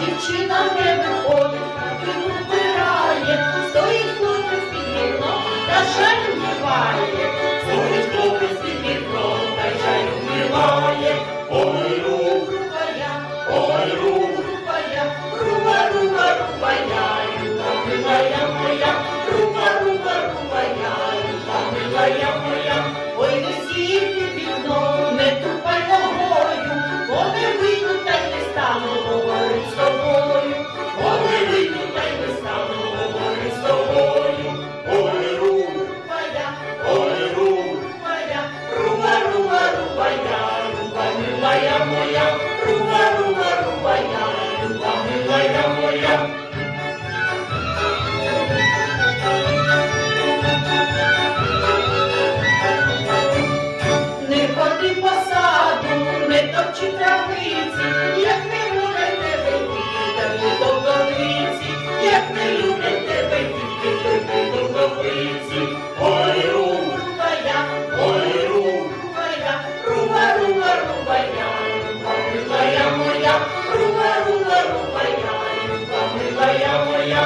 дівчина не виходить, на вбирає, не топчи травиці, як не люблять тебе діти, не як не люблять тебе діти, тобі довговиці. Ой, руба, Рубая, ой, руба. рубая, руба, руба, рубая, руба милая моя, руба, руба, рубая, руба милая моя.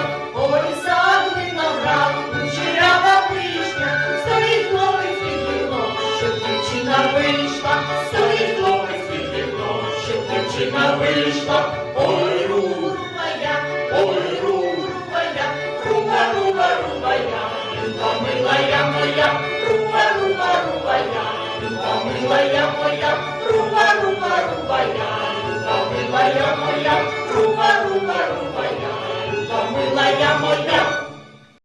Дівчина вийшла. Ой, руба, Рубая, ой, рубая, руба, руба, рубая, люба милая моя, руба, руба, рубая, люба милая моя, руба, руба, рубая, люба милая моя, руба, руба, рубая, люба милая моя.